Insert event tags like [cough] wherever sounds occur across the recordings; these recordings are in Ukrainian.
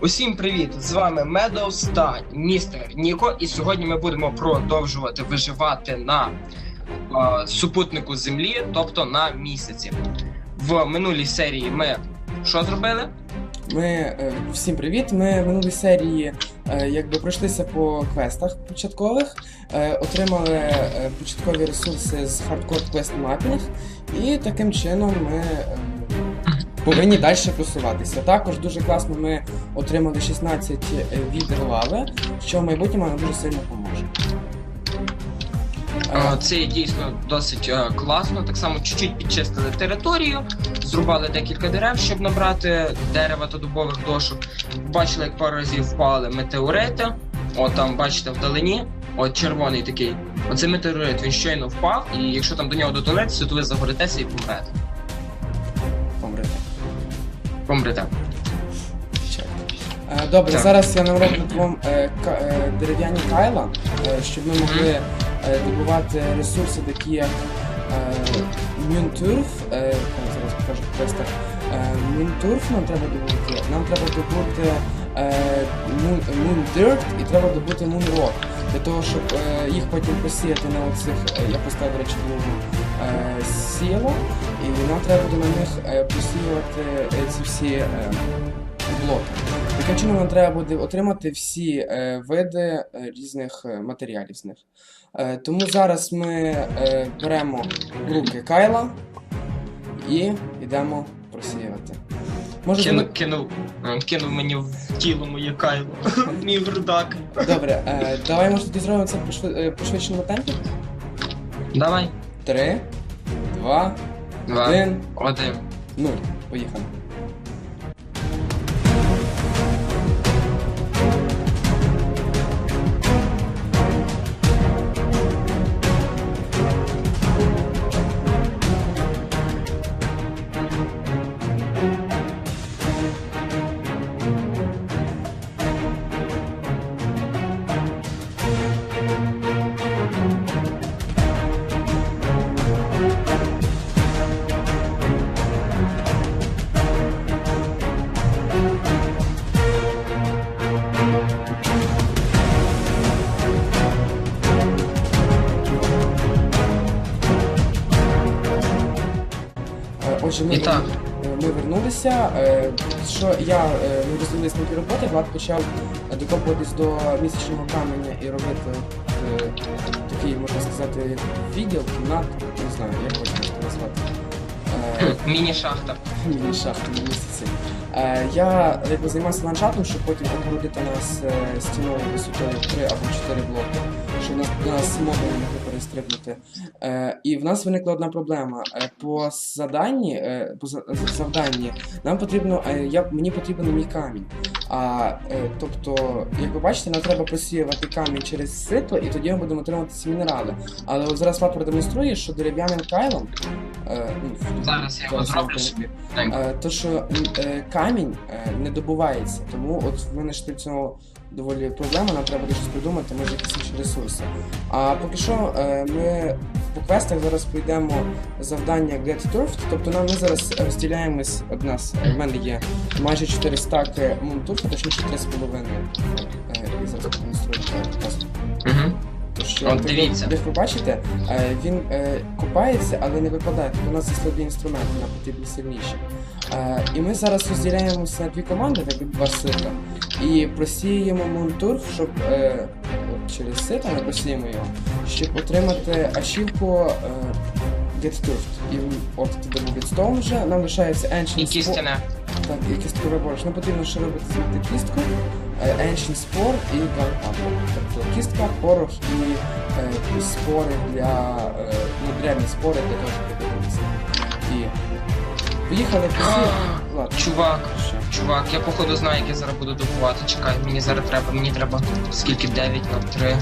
Усім привіт! З вами Медоус та містер Ніко. І сьогодні ми будемо продовжувати виживати на е, супутнику Землі, тобто на місяці. В минулій серії ми що зробили? Ми е, всім привіт. Ми в минулій серії е, якби пройшлися по квестах початкових, е, отримали е, початкові ресурси з хардкор квест мапінг, і таким чином ми е, повинні далі просуватися. Також дуже класно ми отримали 16 відер лави, що в майбутньому нам дуже сильно поможе. Це дійсно досить е, класно. Так само чуть-чуть підчистили територію, зрубали декілька дерев, щоб набрати дерева та дубових дошок. Бачили, як пару разів впали метеорити. От там, бачите, вдалині. От червоний такий. Оце метеорит, він щойно впав, і якщо там до нього дотулетися, то ви загоритеся і помрете. Чек. Е, Добре, Так. зараз я нам роблю вам е, ка- е, дерев'яні кайла, е, щоб ми могли е, добувати ресурси, такі як е, Мюнтурф, е, я зараз покажу в квестах. Е, Мюнтурф нам треба добути, нам треба добути е, Мундирт і треба добути Мунрок. Для того, щоб е, їх потім посіяти на оцих, е, я поставив, до речі, другу е, сіло, і нам треба буде на них е, посіювати е, ці всі е, блоки. Таким чином нам треба буде отримати всі е, види е, різних е, матеріалів з них. Е, тому зараз ми е, беремо руки Кайла і йдемо просіювати. Може, Кину, кинув, е, кинув мені в тіло моє кайло. [laughs] Мій грудак. Добре, е, давай може тоді зробимо це е, пошвидшеному темпі. Давай. Три, два, Два. один, Один. нуль. Поїхали. Отже, ми, І так. е, ми вернулися. Е, Що я е, ми на дві роботи, Влад почав докопуватись до місячного каменя і робити такий, можна сказати, відділ, кімнату, не знаю, як це назвати. [laughs] Міні-шахта. Міні шахту на місяці. Е, я якби займався ландшафтом, щоб потім огородити нас стіною висотою 3 або 4 блоки, щоб нас, могли перестрибнути. Е, і в нас виникла одна проблема. Е, по заданні, е, по завданні нам потрібно, е, я, мені потрібен мій камінь. А, е, тобто, як ви бачите, нам треба просіювати камінь через сито, і тоді ми будемо отримати ці мінерали. Але от зараз вам продемонструє, що дерев'яним кайлом. Е, ну, Зараз я його зроблю собі. Е, То, що е, камінь не добувається, тому от в мене ж цього доволі проблема, нам треба щось придумати, може якісь інші ресурси. А поки що ми по квестах зараз пройдемо завдання Get Turfed, тобто нам ми зараз розділяємось, от нас, в мене є майже 4 стаки мунтурфу, точніше 3,5. Е, І зараз просто. Угу. Що, От дивіться. Ви бачите, е, він е, копається, але не випадає. Тобто у нас є слабі інструменти, нам потрібні сильніші. Е, і ми зараз розділяємося на дві команди, так як два сита, і просіємо монтур, щоб через сито ми просіємо його, щоб отримати ачівку Turfed. І от туди був відстоун вже, нам лишається Ancient І кістяне. так, і кісткове борщ. Нам потрібно ще робити кістку, Ancient Spore і Gunpowder. Тобто кістка, порох і е, спори для е, ну, древні спори для того, щоб подивитися. І поїхали. [gasps] Ладно, Чувак, чувак, я походу знаю, як я зараз буду добувати. Чекай, мені зараз треба, мені треба скільки 9 на 3.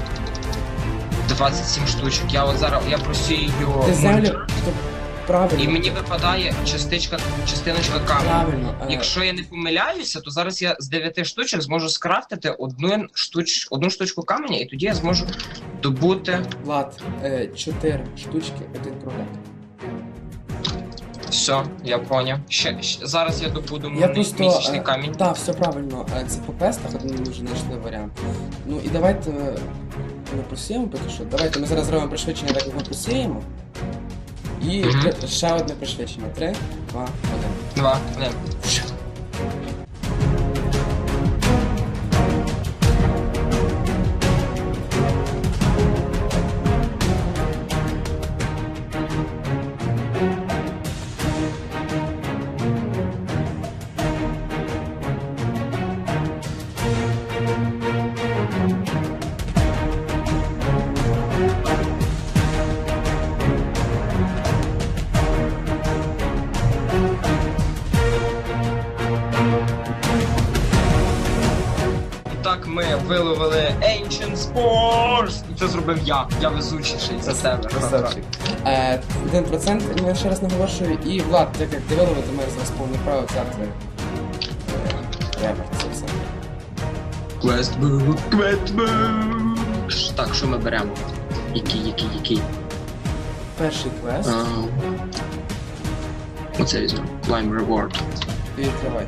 27 штучок. Я от зараз я просію Ти правильно. і мені випадає частичка, частиночка каменю. Правильно. е, Якщо я не помиляюся, то зараз я з 9 штучок зможу скрафтити одну, штуч, одну штучку каменя, і тоді я зможу добути. Влад, е, чотири штучки, один кругляк. Все, я поняв. Ще, ще- зараз я добуду Я просто, місячний е, камінь. Так, все правильно. Е, Це по квестах, один ми вже знайшли варіант. Ну і давайте е, ми просіємо поки що. Давайте ми зараз зробимо пришвидшення, так як ми просіємо. І ще одне пришвидшення. Три, два, один. Два, один. Так ми виловили Ancient Spores. І це зробив я. Я везучіший за тебе. Красавчик. Е, Один процент, я ще раз наголошую. І Влад, так як ти виловив, ти маєш зараз повне право взяти. е, Репер, це все. Квестбук, квестбук. Так, що ми беремо? Який, який, який? Перший квест. А, Оце візьму. Lime Reward. Відкривай.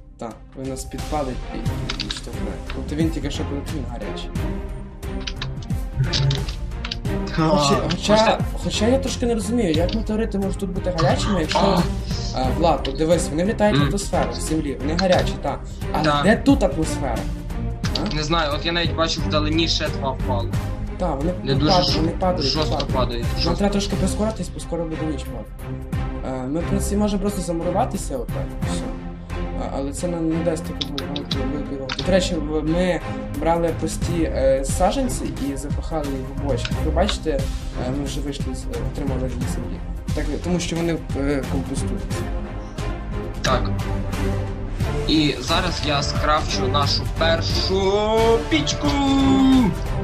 Filter. А, filled full canister. Каністру з бензином повну. Получив. А це вже для ракети, вони нас ще морально готують. Ага. І 32 оцих цукрози. О, до Да. речі, метеорит впав біля нас вже. Ще один. Де? Ось. О, бачите, от, От зараз, зараз, я підійду як до ви нього бачите, і ми- шмалю. Так, він нас підпалить і, штовхне. Тобто він тільки що полетів, гарячий. Хоча, хоча, хоча я трошки не розумію, як метеорити можуть тут бути гарячими, якщо. А, Влад, от дивись, вони влітають в атмосферу, в землі, вони гарячі, так. А Так. де тут атмосфера? Не знаю, от я навіть бачу вдалині ще два впали. Так, вони, Не дуже падають, ж- вони падають. жорстко падають. падають. Нам Жорстко. треба трошки прискоритись, бо скоро буде ніч Влад. Е, Ми в принципі можемо просто замуруватися отак. і Все. Але це нам не дасть великого великого. До речі, ми брали прості е, саджанці і запахали їх в бочки. Ви бачите, е, ми вже вийшли з е, отримали її землі. Так, тому що вони компостують. Так. І зараз я скрафчу нашу першу пічку.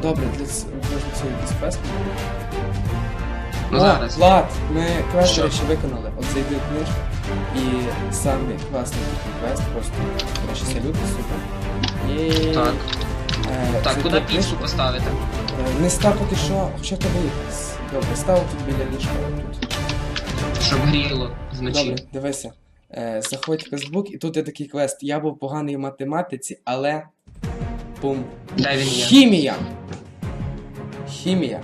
Добре, для цього якийсь квест. Ну зараз. Влад, ми до речі, виконали. От зайди в книжку. І самий класний такий квест, просто, до речі, супер. Є. Так. Е, Так, зайди куди піцу поставити? Е, Не став поки що, хоча в тебе є. Добре, став тут біля ліжка. Тут. Щоб гріло вночі. Добре, дивися. Е, заходь в Фейсбук, і тут є такий квест. Я був поганий в математиці, але. Пум. Де він є? Хімія! Хімія.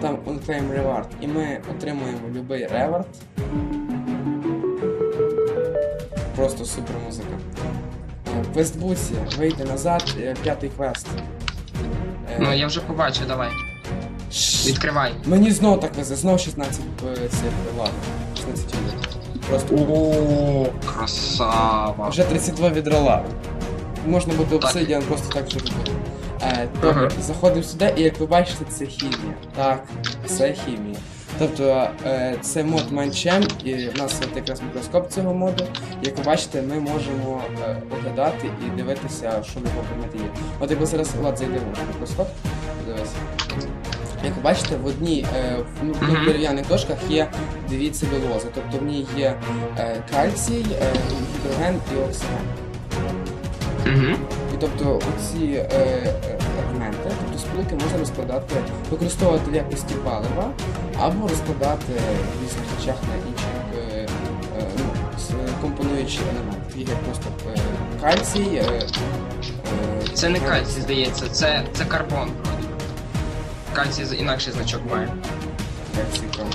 Там unclaim reward. І ми отримуємо любий ревард. Просто супер музика. В Квестбуці вийти назад, е, п'ятий квест. Е, Ну я вже побачив, давай. ш- Відкривай. Мені знов так везе, знов 16 е, цих, ладно. 16 відео. Просто О, красава. вже 32 відрола. Можна буде обсидіан просто так же робити. Е, добре, Ага. заходимо сюди, і як ви бачите, це хімія. Так, це хімія. Тобто е, це мод Манчем, і в нас от якраз мікроскоп цього моду. Як ви бачите, ми можемо е, оглядати і дивитися, що на якому предметі є. От якби зараз Влад зайде в мікроскоп, подивись. Як ви бачите, в одній е, в ну, дерев'яних дошках є дві целюлози. Тобто в ній є кальцій, гідроген і оксиген. І тобто оці тобто можна розкладати, використовувати в якості палива або розкладати в різних речах на інші е, е, ну, компонуючі елементи. Як просто е, кальцій. Е, е, Це не е, кальцій, здається, це, це карбон вроді. Кальцій з- інакший значок має. Як цікаво.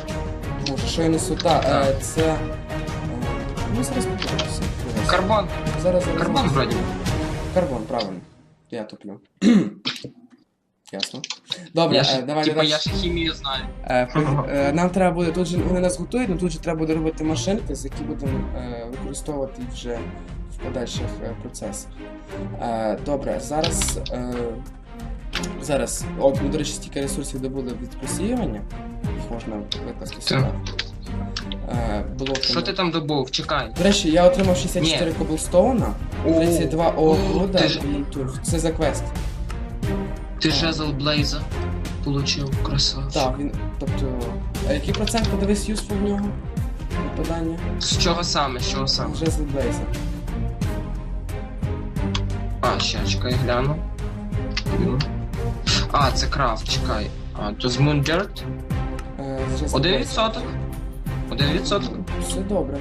Може, що я несу? Та, е, це. Е, ну, зараз подивимося. Карбон. Зараз, зараз. Карбон вроді. Карбон, правильно. Я туплю. Ясно. Добре, Я е, ж, давай типа, я ще хімію знаю. Е, е, Нам треба буде тут же вони нас готують, але тут же треба буде робити машинки, з які будемо е, використовувати вже в подальших е, процесах. Е, Добре, зараз. е, Зараз, от ми, до речі, стільки ресурсів добули від просіювання, їх можна викласти сюди. е, блоками. Що ти там добув? Чекай. До речі, я отримав 64 коблстоуна, 32 О, огруда ж- і Мунтурф. Це за квест. Ти жезл Блейза получив, красавчик. Так, він. Тобто. А який процент подивись юсфу в нього? Випадання? З чого саме? З чого саме? Жезл Блейза. А, ще, чекай, гляну. Ну. А, це крафт, чекай. А, то з? Е, з Жезл Один Блейза. відсоток. Один відсоток. Все добре.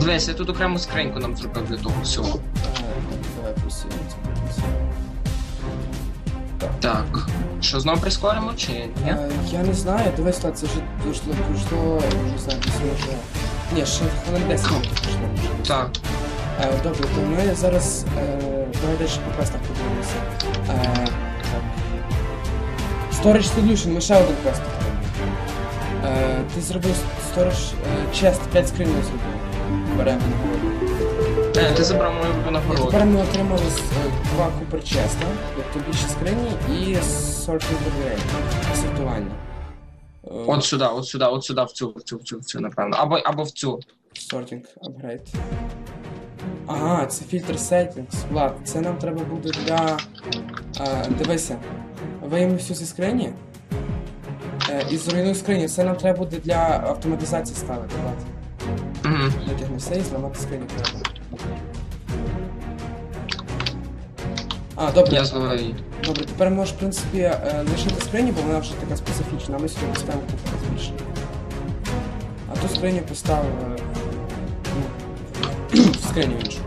Дивись, я тут окрему скриньку нам зробив для того всього. Давай просіємо це. Так. Що знову прискоримо чи ні? Е, я не знаю, дивись, Влад, це вже пройшло, пройшло, вже знаю, десь може. Ні, ще хвилин 10 минут пройшло. Так. Е, добре, то ми зараз е, давай далі по квестах подивимося. Е, так. Storage Solution, ми ще один квест отримали. Е, ти зробив Storage е, Chest, 5 скринів зробив. Беремо. Е, ти забрав мою І нагороду. тепер ми отримали е, два купер честа, тобто більше скрині і Sorting Array, сортування. Е, От сюди, от сюди, от сюди, в цю, в цю, в цю, в цю, напевно. Або, або в цю. Sorting upgrade. Ага, це фільтр settings. Влад, це нам треба буде для. А, дивися. Вийми всю зі скрині. Е, і зруйнуй скриню. Це нам треба буде для автоматизації ставити, Влад. Угу. Витягнувся і зламати скриню треба. А, добре. Я зловив. Добре, тепер можеш, в принципі, е, лишити скриню, бо вона вже така специфічна, а ми сюди поставимо купу збільшення. А ту скриню поставив е, ну, в [clears throat] скриню іншу.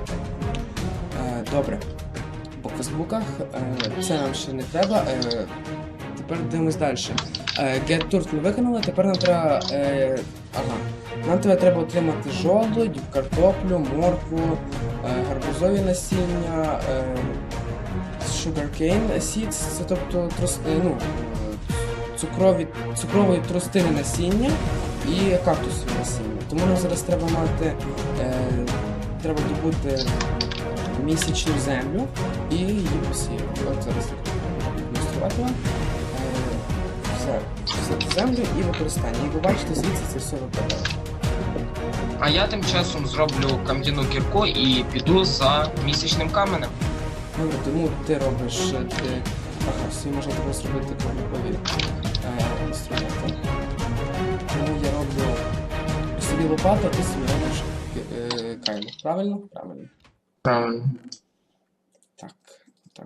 Е, Добре. По фейсбуках це нам ще не треба. Тепер дивимось далі. Get Tour ми виконали, тепер нам треба. Ага. Нам тебе треба отримати жолудь, картоплю, моркву, е, гарбузові насіння, е, sugarcane seeds, це тобто трос, е, ну, цукрові, цукрової тростини насіння і кактусові насіння. Тому нам зараз треба мати, треба добути місячну землю і її посіяти. От зараз вам. Все, все землю і використання. І ви бачите, звідси це все випадає. А я тим часом зроблю кам'яну кірку і піду за місячним каменем. Ну, тому ти робиш е, ти. Ага, собі можна тебе зробити кругові е, інструменти. Тому я роблю собі лопату, а ти собі робиш е, кайло. Правильно? Правильно. Правильно. Так. Так.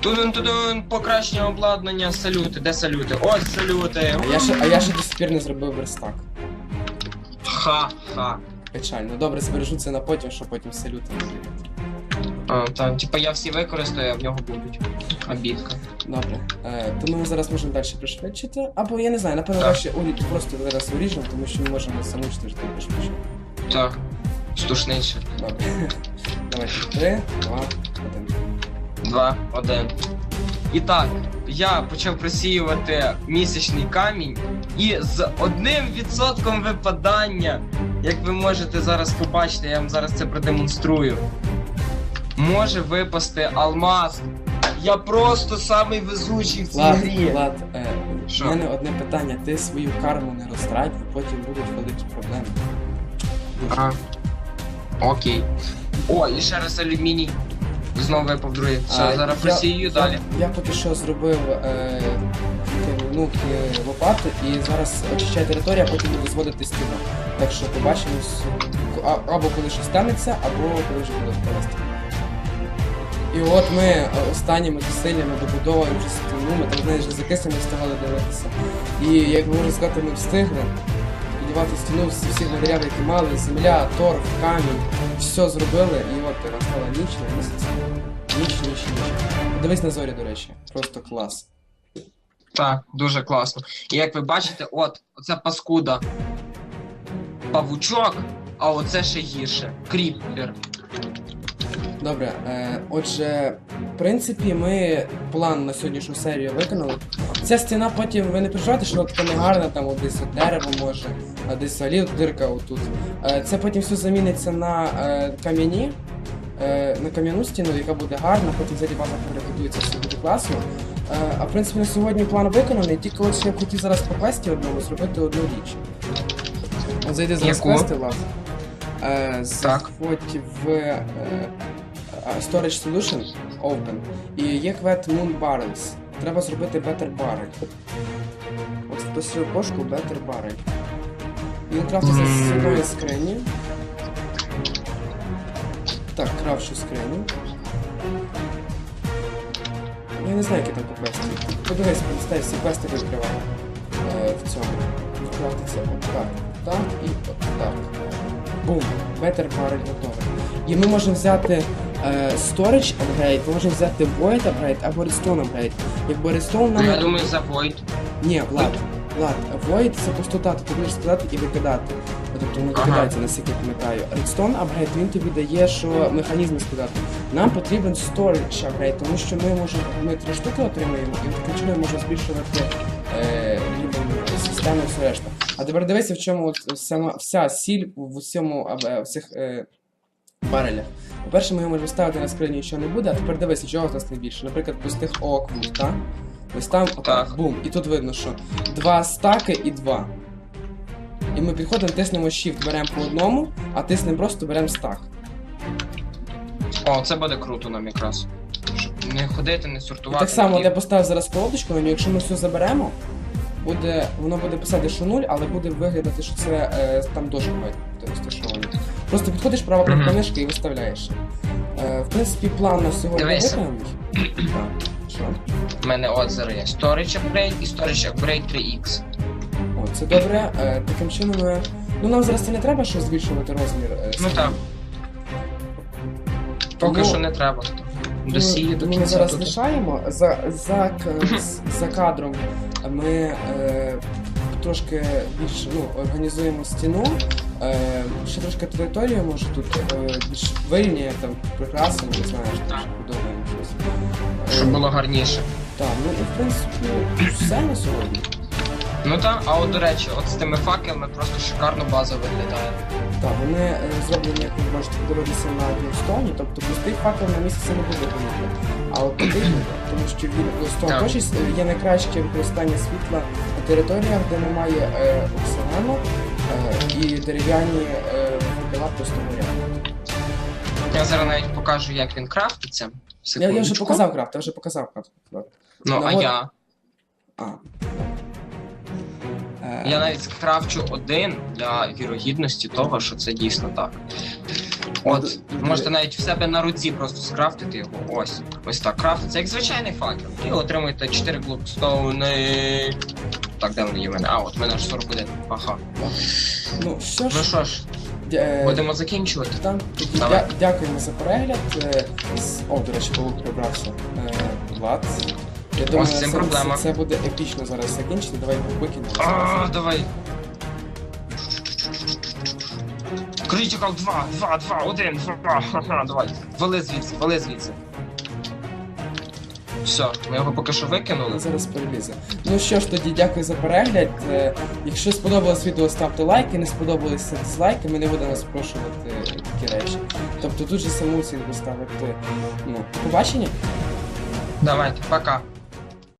Тудун-тудун, покращення обладнання, салюти. Де салюти? Ось салюти. А я ще, а я ще до сих пір не зробив верстак. Ха-ха. Печально. Добре, збережу це на потім, щоб потім салюти не робити. А, так, типа я всі використаю, а в нього будуть. Обідка. Добре. Е, тому ми зараз можемо далі пришвидшити. Або я не знаю, напевно, Так. краще урі... просто зараз уріжемо, тому що ми можемо замучити вже пришвидшити. Так. Стушніше. Добре. [laughs] Давайте. Три, два, один. Два, один. І так, я почав просіювати місячний камінь і з одним відсотком випадання, як ви можете зараз побачити, я вам зараз це продемонструю. Може випасти алмаз. Я просто самий везучий в цій Влад, грі. Влад, е, Що? в мене одне питання. Ти свою карму не розтрать, бо потім будуть великі проблеми. Дуже. А. Окей. О, і ще раз алюміній. Знову випав другий. Все, А, зараз я- просію далі. Я поки що зробив е, ну, е, лопату і зараз очищаю територію, а потім буду зводити стіну. Так що побачимось а- або коли щось станеться, або коли вже буде стіна. І от ми е, останніми зусиллями добудовуємо вже стіну, ми там знаєш, вже закисли, встигали дивитися. І як можна сказати, ми встигли будувати стіну всі всіх матеріалів, які мали, земля, торф, камінь, все зробили, і от настала ніч на місяць. Ніч, ніч, ніч. Дивись на зорі, до речі. Просто клас. Так, дуже класно. І як ви бачите, от, оце паскуда. Павучок, а оце ще гірше. Кріпер. Добре, е, отже, в принципі, ми план на сьогоднішню серію виконали. Ця стіна потім ви не переживайте, що вона така негарна, там от десь от дерево може, а десь взагалі дирка отут. Е, це потім все заміниться на е, кам'яні, е, на кам'яну стіну, яка буде гарна, потім взагалі база перебудується, все буде класно. А в принципі на сьогодні план виконаний, тільки от я хотів зараз по квесті одному зробити одну річ. От зайди зараз квести. Е, заходь в Storage Solution Open. І є квет Moon Barrels. Треба зробити Better Barrel. От вписую кошку Better Barrel. Він крафтиться з одної скрині. Так, крафчу скриню. Я не знаю, які там по квесті. Подивись, полистай, всі квести відкривай. Е, в цьому. Крафтиться от так. Так і от так. Бум. Better Barrel готовий. І ми можемо взяти е, Storage Upgrade, ми можемо взяти Void Upgrade або Redstone Upgrade. Якби Redstone Ну, я думаю, за Void. Ні, Влад, Влад, Void це пустота, ти будеш складати і викидати. Тобто не Ага. викидається, наскільки я пам'ятаю. Redstone Upgrade, він тобі дає, що механізми складати. Нам потрібен Storage Upgrade, тому що ми можемо, ми три штуки отримаємо, і таким чином можемо збільшувати е, рівень системи і все решта. А тепер дивися, в чому от вся, вся сіль в усьому е, всіх е, барелях. По-перше, ми його можемо ставити на скриню, нічого не буде, а тепер дивися, чого в нас найбільше. Наприклад, пустих оквуз, так? Ось там, отак, Так. бум. І тут видно, що два стаки і два. І ми підходимо, тиснемо Shift, беремо по одному, а тиснемо просто беремо стак. О, це буде круто нам якраз. Щоб не ходити, не І сортувати. так само, от я поставив зараз колодочку, на нього, якщо ми все заберемо, буде, воно буде писати, що 0, але буде виглядати, що це е, там дошка бути розташовані. Просто підходиш Мгм. кнопка мишки і виставляєш. Е, в принципі, план на сьогодні виконаний. Так, що? У мене зараз є Storage Upgrade і Storage Upgrade 3X. О, це добре. Е, таким чином ми. Ну нам зараз це не треба, що збільшувати розмір. Е, Ну так. Поки Тому- що не треба. Досіє до ми кінця. зараз тут. лишаємо. За, за, к- з- за кадром ми е, трошки більш ну, організуємо стіну. Е, ще трошки територію, може тут е, більш вирівняє, там прикрасимо, не знаю, що ще щось. Е, Щоб було гарніше. Так, ну і в принципі все на сьогодні. Ну так, а от до речі, от з тими факелами просто шикарно база виглядає. Так, вони е, зроблені, як ви можете подивитися на Глowstone, тобто пустий факел на місяці не буде помітно. А от буде, тому що він Glowstone Так. є найкраще використання світла на територіях, де немає е, оксигану і дерев'яні е, факела просто горять. Я зараз навіть покажу, як він крафтиться. Я, я вже показав крафт, я вже показав крафт. Ну, а Ну, я. А. Е, Я навіть скрафчу один для вірогідності того, що це дійсно так. От, можете навіть в себе на руці просто скрафтити його. Ось. Ось так. Крафтиться як звичайний факел. І отримуєте 4 глупстоуни. Так, де вони є в мене? А, от в мене аж 41. Ага. Ну що Ну що ж, дя- е, будемо закінчувати. Тоді Давай. дя- дякуємо за перегляд. Е, з- О, до речі, Павло прибрався. Е, Влад. Я думаю, з цим це, проблема. це, це буде епічно зараз закінчити. Давай його викинемо. А, давай. Критикал 2, 2, 2, 1, 2, ха-ха, давай. Вали звідси, вали звідси. Все, ми його поки що викинули. Зараз перелізе. Ну що ж, тоді дякую за перегляд. Е, Якщо сподобалось відео, ставте лайки, не сподобалися дизлайки, ми не будемо спрошувати такі речі. Тобто тут же саму оцінку ставити. Ну, побачення. Давайте, пока.